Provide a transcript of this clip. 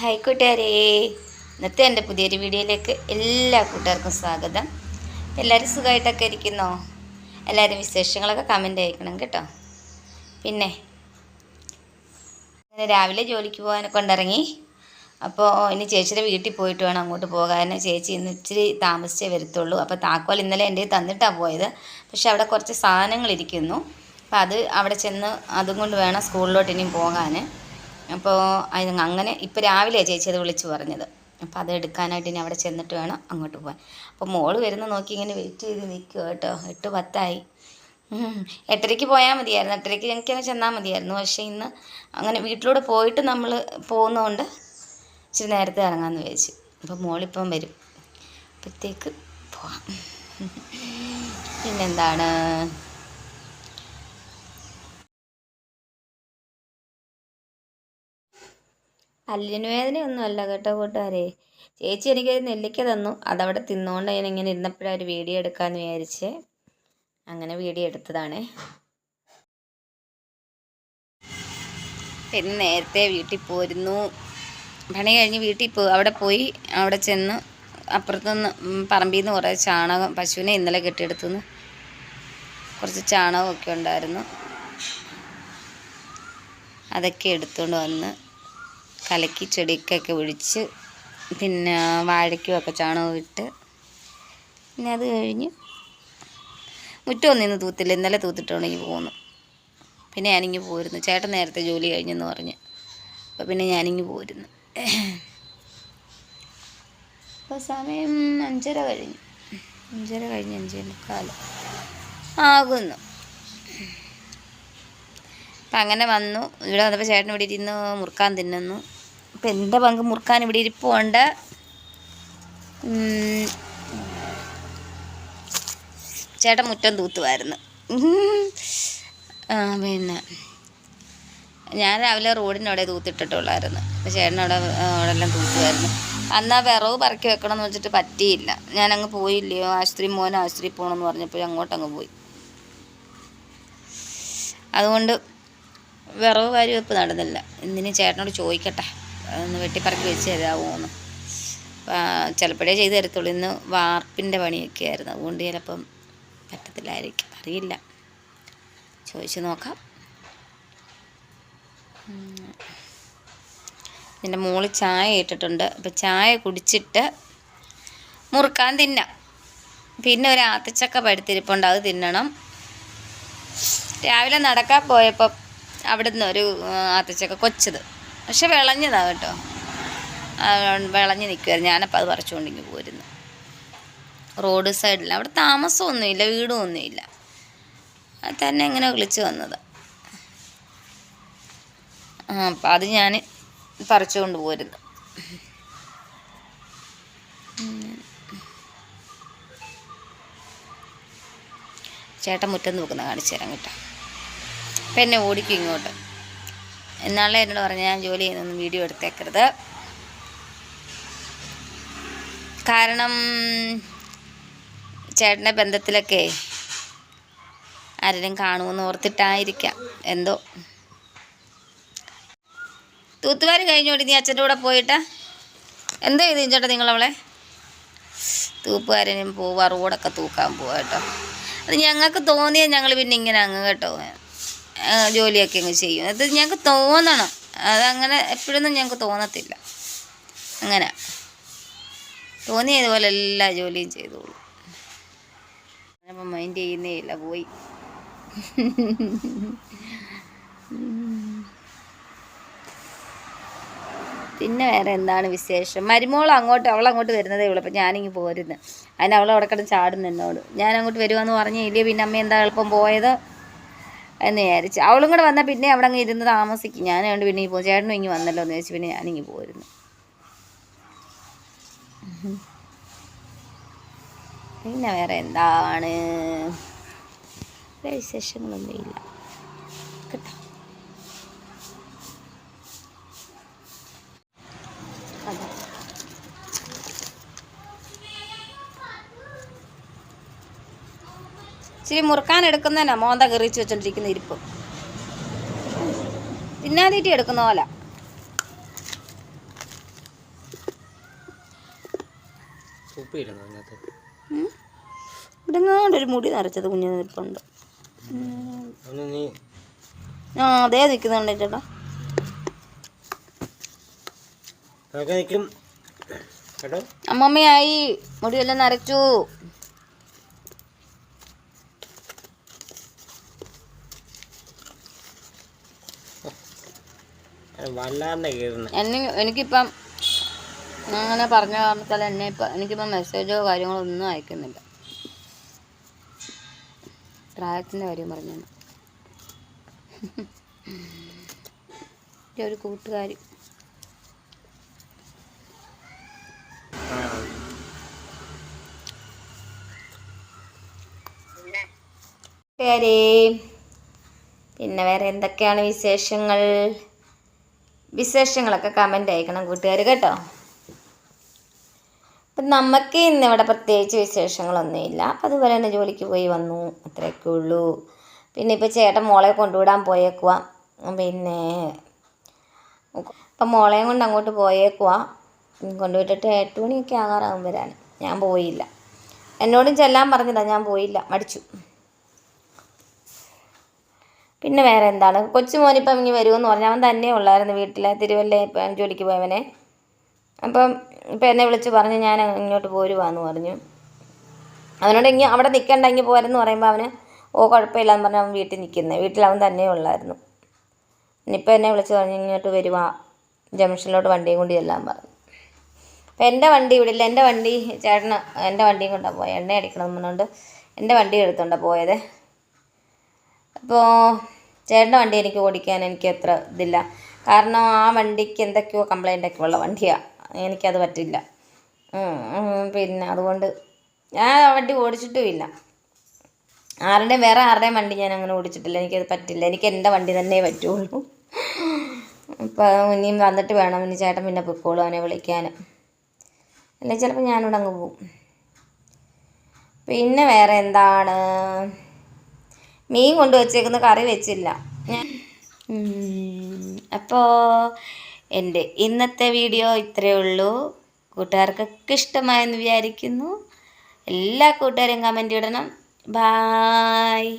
Hi കൂട്ടുകാരേ. ഇന്നത്തെ എന്റെ പുതിയൊരു വീഡിയോയിലേക്ക് എല്ലാ കൂട്ടുകാർക്കും സ്വാഗതം. എല്ലാവരും സുഖമായിട്ടൊക്കെ ഇരിക്കുന്നോ? എല്ലാവരും വിശേഷങ്ങളൊക്കെ കമന്റ് അയക്കണം കേട്ടോ. പിന്നെ രാവിലെ ജോലിക്ക് പോകാനൊക്കെ കൊണ്ടിറങ്ങി. അപ്പോൾ ഇനി ചേച്ചിയുടെ വീട്ടിൽ പോയിട്ട് വേണം അങ്ങോട്ട് പോകാൻ. ചേച്ചി ഇന്ന് ഇച്ചിരി താമസിച്ചേ വരത്തുള്ളൂ. അപ്പോൾ താക്കോൽ ഇന്നലെ എന്റെ തന്നിട്ടാണ് പോയത്. പക്ഷെ അവിടെ കുറച്ച് സാധനങ്ങൾ ഇരിക്കുന്നു. അപ്പോൾ അത് അവിടെ ചെന്ന് അതും കൊണ്ട് വേണം സ്കൂളിലോട്ട് ഇനിയും പോകാൻ. അപ്പോൾ അങ്ങനെ ഇപ്പോൾ രാവിലെ ചേച്ചി അത് വിളിച്ച് പറഞ്ഞത്. അപ്പോൾ അത് എടുക്കാനായിട്ട് ഇനി അവിടെ ചെന്നിട്ട് വേണം അങ്ങോട്ട് പോകാൻ അപ്പോൾ മോൾ വരുന്ന നോക്കി ഇങ്ങനെ വെയിറ്റ് ചെയ്ത് നിൽക്കുക കേട്ടോ. എട്ട് പത്തായി. എട്ടരയ്ക്ക് പോയാൽ മതിയായിരുന്നു. എട്ടരയ്ക്ക് അങ്ങ് ചെന്നാൽ മതിയായിരുന്നു. പക്ഷേ ഇന്ന് അങ്ങനെ വീട്ടിലൂടെ പോയിട്ട് നമ്മൾ പോകുന്നതുകൊണ്ട് ഇച്ചിരി നേരത്തെ ഇറങ്ങാമെന്ന് വിചാരിച്ചു. അപ്പോൾ മോളിപ്പം വരും. അപ്പോഴത്തേക്ക് പോവാം. പിന്നെന്താണ്? പല്ലിന് വേദനയൊന്നും അല്ല കേട്ടോ കൂട്ടുകാരെ. ചേച്ചി എനിക്കൊരു നെല്ലിക്ക തന്നു. അതവിടെ തിന്നുകൊണ്ട് ഞാൻ ഇങ്ങനെ ഇരുന്നപ്പോഴാണ് ഒരു വീഡിയോ എടുക്കാമെന്ന് വിചാരിച്ച്. അങ്ങനെ വീഡിയോ എടുത്തതാണ്. പിന്നെ നേരത്തെ വീട്ടിൽ പോരുന്നു. പണി കഴിഞ്ഞ് വീട്ടിൽ പോയി അവിടെ പോയി അവിടെ ചെന്ന് അപ്പുറത്തുനിന്ന് പറമ്പിൽ നിന്ന് കുറേ ചാണകം പശുവിനെ ഇന്നലെ കെട്ടിയെടുത്തുനിന്ന് കുറച്ച് ചാണകമൊക്കെ ഉണ്ടായിരുന്നു. അതൊക്കെ എടുത്തുകൊണ്ട് വന്ന് കലക്കി ചെടിക്കൊക്കെ ഒഴിച്ച് പിന്നെ വാഴയ്ക്കുമൊക്കെ ചാണകം ഇട്ട് പിന്നെ അത് കഴിഞ്ഞ് മുറ്റമൊന്നും ഇന്ന് തൂത്തില്ല. ഇന്നലെ തൂത്തിട്ടുണ്ടെങ്കിൽ പോന്നു പിന്നെ ഞാനിങ്ങ് പോരുന്നു. ചേട്ടൻ നേരത്തെ ജോലി കഴിഞ്ഞെന്ന് പറഞ്ഞ്. അപ്പോൾ പിന്നെ ഞാനിങ്ങ് പോരുന്നു. അപ്പോൾ സമയം അഞ്ചര കഴിഞ്ഞു. അഞ്ചര കഴിഞ്ഞ് അഞ്ചേ മുക്കാൽ. ആകുന്നു. അപ്പം അങ്ങനെ വന്നു. ഇവിടെ വന്നപ്പോൾ ചേട്ടൻ ഇവിടെ ഇരുന്ന് മുറുക്കാൻ തിന്നുന്നു. അപ്പം എന്റെ പങ്ക് മുറുക്കാൻ ഇവിടെ ഇരിപ്പുണ്ട്. ചേട്ടൻ മുറ്റം തൂത്തുമായിരുന്നു പിന്നെ. ഞാൻ രാവിലെ റോഡിനവിടെ തൂത്തിട്ടിട്ടുള്ളായിരുന്നു. അപ്പോൾ ചേട്ടൻ അവിടെ എല്ലാം തൂത്തുമായിരുന്നു അന്ന് ആ വിറവ് പറക്കി വെക്കണമെന്ന് വെച്ചിട്ട് പറ്റിയില്ല. ഞാനങ്ങ് പോയില്ലയോ? ആശുപത്രി മോൻ ആശുപത്രി പോകണമെന്ന് പറഞ്ഞപ്പോൾ അങ്ങോട്ടങ്ങ് പോയി. അതുകൊണ്ട് വിറവ് കാര്യം ഇപ്പം നടന്നില്ല. ഇന്നിനി ചേട്ടനോട് ചോദിക്കട്ടെ? ഒന്ന് വെട്ടിപ്പറക്കി വെച്ച് തരാമോന്ന് ചിലപ്പോഴേ ചെയ്ത് തരത്തുള്ളൂ. ഇന്ന് വാർപ്പിന്റെ പണിയൊക്കെ ആയിരുന്നു. അതുകൊണ്ട് ചിലപ്പം പറ്റത്തില്ലായിരിക്കും. അറിയില്ല. ചോദിച്ച് നോക്കാം. എന്റെ മോൾ ചായ ഇട്ടിട്ടുണ്ട് അപ്പം ചായ കുടിച്ചിട്ട് മുറുക്കാൻ തിന്നാം. പിന്നെ ഒരു ആത്തച്ചക്ക പഴുത്തിരിപ്പുണ്ട്. അത് തിന്നണം. രാവിലെ നടക്കാൻ പോയപ്പം അവിടുന്ന് ഒരു ആത്തച്ചക്ക കൊച്ചത്. പക്ഷെ വിളഞ്ഞതാണ് കേട്ടോ. വിളഞ്ഞ് നിൽക്കുമായിരുന്നു ഞാനപ്പോൾ അത് പറിച്ചുകൊണ്ടിങ്ങ് പോരുന്നു. റോഡ് സൈഡിൽ അവിടെ താമസമൊന്നുമില്ല വീടും ഒന്നുമില്ല അത് തന്നെ ഇങ്ങനെ വിളിച്ച് വന്നത്. ആ അപ്പം അത് ഞാൻ പറിച്ചുകൊണ്ട് പോരുന്നു. ചേട്ടൻ മുറ്റം നോക്കുന്ന കാണിച്ചു തരാം കേട്ടോ. അപ്പം എന്നെ ഓടിക്കും ഇങ്ങോട്ട്. എന്നാളെ എന്നോട് പറഞ്ഞു ഞാൻ ജോലി ചെയ്യുന്നൊന്നും വീഡിയോ എടുത്തേക്കരുത്. കാരണം ചേട്ടന്റെ ബന്ധത്തിലൊക്കെ ആരെങ്കിലും കാണുമെന്ന് ഓർത്തിട്ടായിരിക്കാം. എന്തോ. തൂത്തുവാരി കഴിഞ്ഞോടി നീ അച്ഛന്റെ കൂടെ പോയിട്ട്? എന്താ ചെയ്തു ചേട്ടാ നിങ്ങളവളെ? തൂപ്പുകാരനും പോവാ റോഡൊക്കെ തൂക്കാൻ പോവാ കേട്ടോ. അത് ഞങ്ങൾക്ക് തോന്നിയാൽ ഞങ്ങൾ പിന്നെ ഇങ്ങനെ അങ്ങ് കേട്ടോ. ജോലിയൊക്കെ അങ്ങ് ചെയ്യും. അത് ഞങ്ങൾക്ക് തോന്നണം. അതങ്ങനെ എപ്പോഴൊന്നും ഞങ്ങൾക്ക് തോന്നത്തില്ല. അങ്ങനെ. തോന്നിയതുപോലെ എല്ലാ ജോലിയും ചെയ്തോളൂ. അപ്പം മൈൻഡ് ചെയ്യുന്നേ ഇല്ല പോയി. പിന്നെ വേറെ എന്താണ് വിശേഷം? മരുമോൾ അങ്ങോട്ട് അവൾ അങ്ങോട്ട് വരുന്നതേ ഉള്ളൂ. അപ്പം ഞാനിങ്ങ് പോരുന്നു. അതിന് അവൾ കിടന്ന് ചാടുന്നു എന്നോട്. ഞാൻ അങ്ങോട്ട് വരുവാന്ന് പറഞ്ഞില്ലേ? പിന്നെ അമ്മ എന്താ എളുപ്പം പോയത്? എന്ന് വിചാരിച്ച്. അവളും കൂടെ വന്നാൽ പിന്നെ അവിടെ അങ്ങ് ഇരുന്ന് താമസിക്കും. ഞാൻ അതുകൊണ്ട് പിന്നെ ഈ ചേട്ടനും വന്നല്ലോ എന്ന് വെച്ച് പിന്നെ ഞാനിങ്ങ് പോയിരുന്നു പിന്നെ വേറെ എന്താണ്? വിശേഷങ്ങളൊന്നുമില്ല. കേട്ടോ. ഇച്ചിരി മുറുക്കാൻ എടുക്കുന്നതന്നെ മോന്ത കെറിച്ച് വെച്ചോണ്ടിരിക്കുന്ന ഇരിപ്പ്. തിന്നാതീറ്റി എടുക്കുന്ന പോലെ. ഇടുന്നോണ്ടൊരു മുടി നിറച്ചത് കുഞ്ഞു നിൽപ്പുണ്ട്. ആ അതേ നിൽക്കുന്നുണ്ട് ചേട്ടാ അമ്മമ്മയായി മുടിയെല്ലാം നരച്ചു. എന്നെ എനിക്കിപ്പം അങ്ങനെ പറഞ്ഞ കാരണത്താൽ എന്നെ ഇപ്പം എനിക്കിപ്പം മെസ്സേജോ കാര്യങ്ങളോ ഒന്നും അയക്കുന്നില്ല. പ്രായത്തിന്റെ കാര്യം പറഞ്ഞു ഒരു കൂട്ടുകാരി. കൂട്ടുകാരേ പിന്നെ വേറെ എന്തൊക്കെയാണ് വിശേഷങ്ങൾ? വിശേഷങ്ങളൊക്കെ കമന്റ് അയക്കണം കൂട്ടുകാർ കേട്ടോ. അപ്പം നമുക്ക് ഇന്നിവിടെ പ്രത്യേകിച്ച് വിശേഷങ്ങളൊന്നുമില്ല. അതുപോലെ തന്നെ ജോലിക്ക് പോയി വന്നു. അത്രയൊക്കെ ഉള്ളൂ. പിന്നെ ഇപ്പോൾ ചേട്ടൻ മോളെ കൊണ്ടുവിടാൻ പോയേക്കുക പിന്നെ അപ്പം മോളെയും കൊണ്ട് അങ്ങോട്ട് പോയേക്കുക കൊണ്ടുപോയിട്ടിട്ട് എട്ട് മണിയൊക്കെ ആകാറാകും വരാൻ ഞാൻ പോയില്ല. എന്നോടും ചെല്ലാൻ പറഞ്ഞില്ല ഞാൻ പോയില്ല. മടിച്ചു. പിന്നെ വേറെ എന്താണ്? കൊച്ചുമോൻ ഇപ്പം ഇങ്ങനെ വരുമെന്ന് പറഞ്ഞു അവൻ തന്നെ ഉള്ളായിരുന്നു വീട്ടിൽ തിരുവല്ല ജോലിക്ക് പോയവനെ. അപ്പം ഇപ്പം എന്നെ വിളിച്ച് പറഞ്ഞ് ഞാൻ ഇങ്ങോട്ട് പോരുവാന്ന് പറഞ്ഞു. അവനോട് ഇങ്ങനെ അവിടെ നിൽക്കണ്ട ഇങ്ങനെ പോരെന്ന് പറയുമ്പോൾ അവന് ഓ കുഴപ്പമില്ലാന്ന് പറഞ്ഞ് അവൻ വീട്ടിൽ നിൽക്കുന്നത് വീട്ടിൽ അവൻ തന്നെ ഉള്ളായിരുന്നു. ഇനിയിപ്പോൾ എന്നെ വിളിച്ച് പറഞ്ഞ് ഇങ്ങോട്ട് വരുവാ. ജംഗ്ഷനിലോട്ട് വണ്ടിയും കൊണ്ട് ചെല്ലാൻ പറഞ്ഞു. അപ്പം എന്റെ വണ്ടി ഇവിടെ ഇല്ല. എന്റെ വണ്ടി ചേട്ടന് എന്റെ വണ്ടിയും കൊണ്ടാണ് പോയത് എണ്ണ അടിക്കണം പറഞ്ഞുകൊണ്ട് എന്റെ വണ്ടി എടുത്തോണ്ടാണ് പോയത്. അപ്പോൾ ചേട്ടന്റെ വണ്ടി എനിക്ക് ഓടിക്കാൻ എനിക്ക് അത്ര ഇതില്ല. കാരണം ആ വണ്ടിക്ക് എന്തൊക്കെയോ കംപ്ലൈന്റ് ഒക്കെ ഉള്ള വണ്ടിയാണ് എനിക്കത് പറ്റില്ല. പിന്നെ അതുകൊണ്ട് ഞാൻ ആ വണ്ടി ഓടിച്ചിട്ടുമില്ല ആരുടെയും വേറെ ആരുടെയും വണ്ടി ഞാൻ അങ്ങനെ ഓടിച്ചിട്ടില്ല. എനിക്കത് പറ്റില്ല. എനിക്ക് എന്റെ വണ്ടി തന്നെ പറ്റുള്ളൂ. അപ്പോൾ ഇനിയും വന്നിട്ട് വേണം. ഇനി ചേട്ടൻ പിന്നെ പൊയ്ക്കോളൂ അവനെ വിളിക്കാൻ. അല്ലെങ്കിൽ ചിലപ്പോൾ ഞാനിവിടെ അങ്ങ് പോവും. പിന്നെ വേറെ എന്താണ്? മീൻ കൊണ്ട് വച്ചേക്കുന്ന കറി വെച്ചില്ല. അപ്പോൾ എന്റെ ഇന്നത്തെ വീഡിയോ ഇത്രയേ ഉള്ളൂ. കൂട്ടുകാർക്കൊക്കെ ഇഷ്ടമായെന്ന് വിചാരിക്കുന്നു. എല്ലാ കൂട്ടുകാരും കമന്റ് ഇടണം. ബായ്